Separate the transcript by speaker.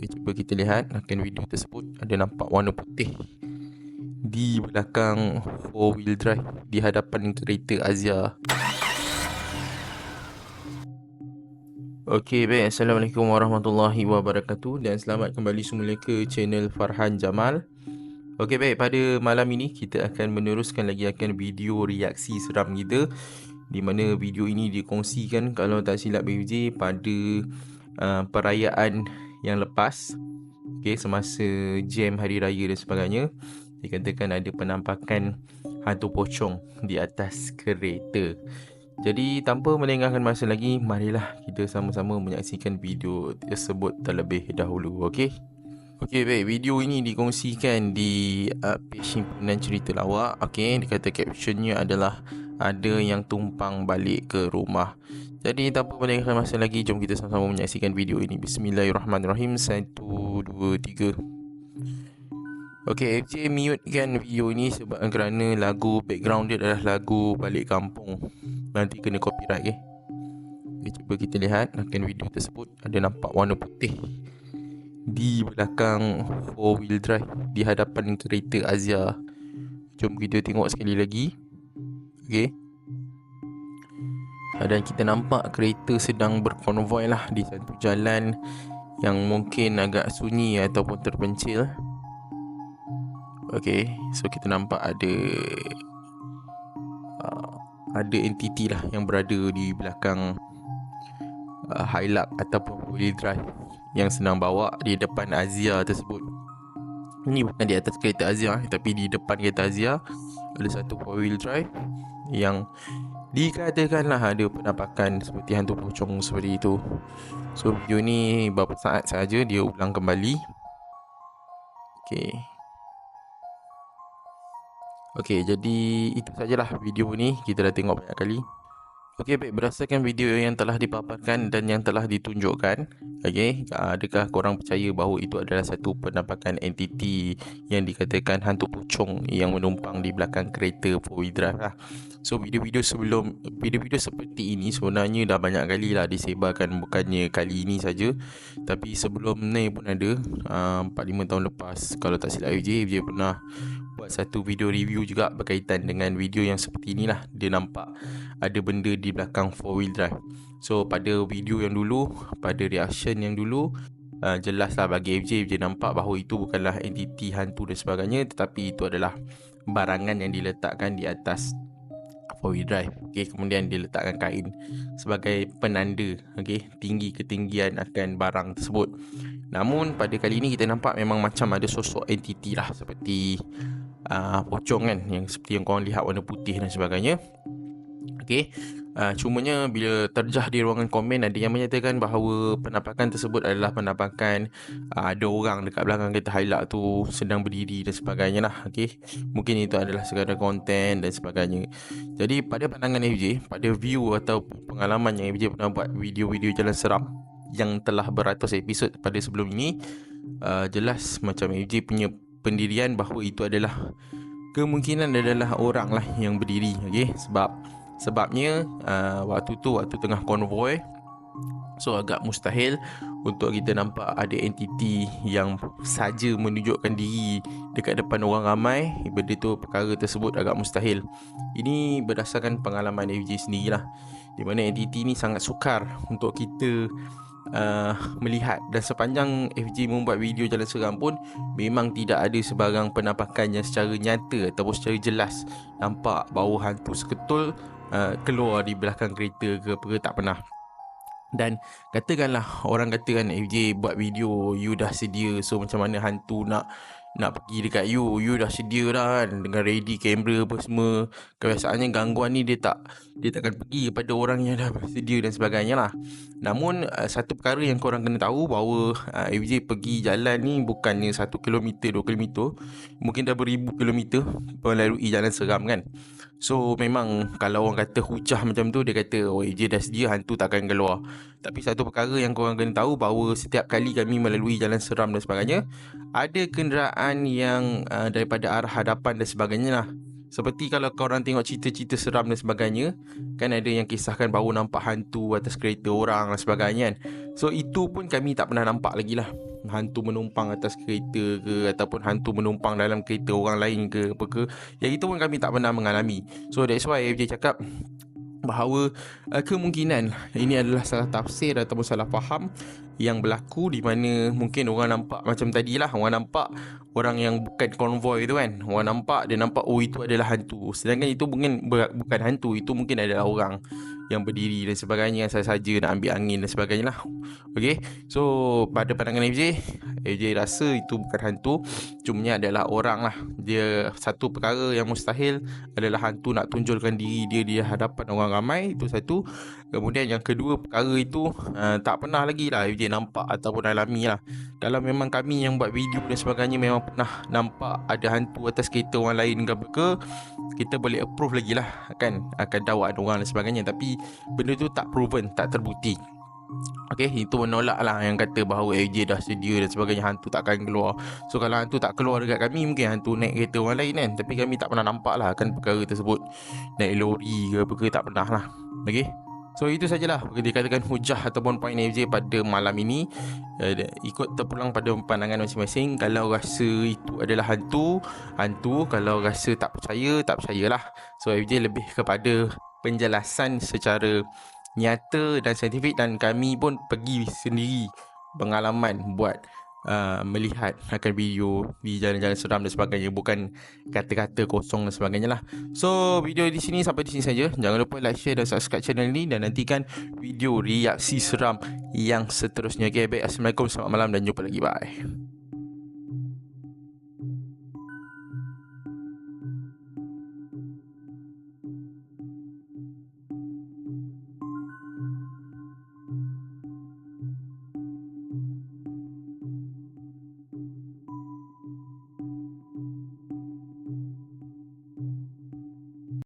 Speaker 1: Okay, cuba kita lihat akan video tersebut ada nampak warna putih di belakang four wheel drive di hadapan kereta Azia. Okey, baik. Assalamualaikum warahmatullahi wabarakatuh dan selamat kembali semula ke channel Farhan Jamal. Okey, baik. Pada malam ini kita akan meneruskan lagi akan video reaksi seram kita di mana video ini dikongsikan kalau tak silap BJ pada uh, perayaan yang lepas okay, semasa jam hari raya dan sebagainya dikatakan ada penampakan hantu pocong di atas kereta. Jadi tanpa melengahkan masa lagi marilah kita sama-sama menyaksikan video tersebut terlebih dahulu okey Okey baik. Video ini dikongsikan di uh, page himpunan cerita lawak okey dikata captionnya adalah ada yang tumpang balik ke rumah. Jadi tanpa melengahkan masa lagi. Jom kita sama-sama menyaksikan video ini. Bismillahirrahmanirrahim. Satu, dua, tiga. Okay, FJ mute kan video ini Sebab kerana lagu background dia adalah lagu balik kampung. Nanti kena copyright eh okay, Cuba kita lihat Akan video tersebut. Ada nampak warna putih Di belakang four wheel drive Di hadapan kereta Azia Jom kita tengok sekali lagi Okay dan kita nampak kereta sedang berkonvoi lah di satu jalan yang mungkin agak sunyi ataupun terpencil. Okay, so kita nampak ada uh, ada entiti lah yang berada di belakang uh, Hilux ataupun wheel drive yang sedang bawa di depan Azia tersebut. Ini bukan di atas kereta Azia tapi di depan kereta Azia ada satu wheel drive yang Dikatakanlah ada penampakan seperti hantu pocong seperti itu. So video ni beberapa saat saja dia ulang kembali. Okay Okay jadi itu sajalah video ni. Kita dah tengok banyak kali Okey baik. Berdasarkan video yang telah dipaparkan dan yang telah ditunjukkan okey adakah korang percaya bahawa itu adalah satu penampakan entiti yang dikatakan hantu pocong yang menumpang di belakang kereta four wheel drive lah. So video-video sebelum video-video seperti ini sebenarnya dah banyak kali lah disebarkan. Bukannya kali ini saja tapi sebelum ni pun ada uh, 4 5 tahun lepas. Kalau tak silap FJ FJ pernah buat satu video review juga berkaitan dengan video yang seperti inilah. Dia nampak ada benda di belakang four wheel drive. So pada video yang dulu pada reaction yang dulu uh, jelaslah bagi FJ FJ nampak bahawa itu bukanlah entiti hantu dan sebagainya tetapi itu adalah barangan yang diletakkan di atas four wheel drive. Okey kemudian diletakkan kain sebagai penanda okey tinggi ketinggian akan barang tersebut. Namun pada kali ini kita nampak memang macam ada sosok entiti lah seperti uh, pocong kan yang seperti yang korang lihat warna putih dan sebagainya. Okey. Uh, cumanya bila terjah di ruangan komen ada yang menyatakan bahawa penampakan tersebut adalah penampakan uh, ada orang dekat belakang kereta highlight tu sedang berdiri dan sebagainya lah. Okey. Mungkin itu adalah sekadar konten dan sebagainya. Jadi pada pandangan FJ pada view atau pengalaman yang FJ pernah buat video-video jalan seram yang telah beratus episod pada sebelum ini uh, jelas macam FJ punya pendirian bahawa itu adalah kemungkinan adalah orang lah yang berdiri okey? Sebab sebabnya uh, waktu tu waktu tengah konvoi so agak mustahil untuk kita nampak ada entiti yang saja menunjukkan diri dekat depan orang ramai benda tu perkara tersebut agak mustahil. Ini berdasarkan pengalaman FJ sendirilah di mana entiti ni sangat sukar untuk kita uh, melihat. Dan sepanjang FJ membuat video jalan seram pun memang tidak ada sebarang penampakan yang secara nyata ataupun secara jelas. Nampak bau hantu seketul uh, keluar di belakang kereta ke apa tak pernah. Dan katakanlah orang katakan FJ buat video you dah sedia so macam mana hantu nak nak pergi dekat you. You dah sedia dah kan Dengan ready kamera apa semua. Kebiasaannya gangguan ni dia tak Dia takkan pergi kepada orang yang dah sedia dan sebagainya lah. Namun uh, satu perkara yang korang kena tahu Bahawa FJ pergi jalan ni Bukannya satu kilometer, dua kilometer. Mungkin dah beribu kilometer Melalui jalan seram kan So memang kalau orang kata hujah macam tu Dia kata oh FJ dah sedia hantu takkan keluar Tapi satu perkara yang korang kena tahu Bahawa setiap kali kami melalui jalan seram dan sebagainya Ada kenderaan yang uh, daripada arah hadapan dan sebagainya lah. Seperti kalau korang tengok cerita-cerita seram dan sebagainya, kan ada yang kisahkan baru nampak hantu atas kereta orang dan sebagainya kan. So itu pun kami tak pernah nampak lagi lah. Hantu menumpang atas kereta ke ataupun hantu menumpang dalam kereta orang lain ke apa ke. Yang itu pun kami tak pernah mengalami. So that's why FJ cakap bahawa uh, kemungkinan ini adalah salah tafsir ataupun salah faham yang berlaku di mana mungkin orang nampak macam tadilah orang nampak orang yang bukan konvoi tu kan. Orang nampak dia nampak oh itu adalah hantu. Sedangkan itu mungkin bukan hantu itu mungkin adalah orang yang berdiri dan sebagainya saya saja nak ambil angin dan sebagainya lah. Okay So pada pandangan FJ FJ rasa itu bukan hantu Cumanya adalah orang lah. Dia satu perkara yang mustahil Adalah hantu nak tunjulkan diri dia di hadapan orang ramai Itu satu. Kemudian yang kedua perkara itu uh, Tak pernah lagi lah FJ nampak ataupun alami lah Kalau memang kami yang buat video dan sebagainya Memang pernah nampak ada hantu atas kereta orang lain ke apa ke Kita boleh approve lagi lah Kan akan dakwah orang dan sebagainya Tapi benda tu tak proven, tak terbukti. Okay, itu menolak lah yang kata bahawa AJ dah sedia dan sebagainya hantu takkan keluar. So kalau hantu tak keluar dekat kami mungkin hantu naik kereta orang lain kan. Tapi kami tak pernah nampak lah kan perkara tersebut. Naik lori ke apa ke tak pernah lah. Okay. So itu sajalah. Dikatakan hujah ataupun poin AJ pada malam ini. Uh, Ikut terpulang pada pandangan masing-masing. Kalau rasa itu adalah hantu Hantu. Kalau rasa tak percaya Tak percayalah. So AJ lebih kepada penjelasan secara nyata dan saintifik. Dan kami pun pergi sendiri pengalaman buat uh, melihat akan video di jalan-jalan seram dan sebagainya bukan kata-kata kosong dan sebagainya lah. So video di sini sampai di sini saja. Jangan lupa like share dan subscribe channel ini dan nantikan video reaksi seram yang seterusnya. Okay, baik. Assalamualaikum. Selamat malam dan jumpa lagi. Bye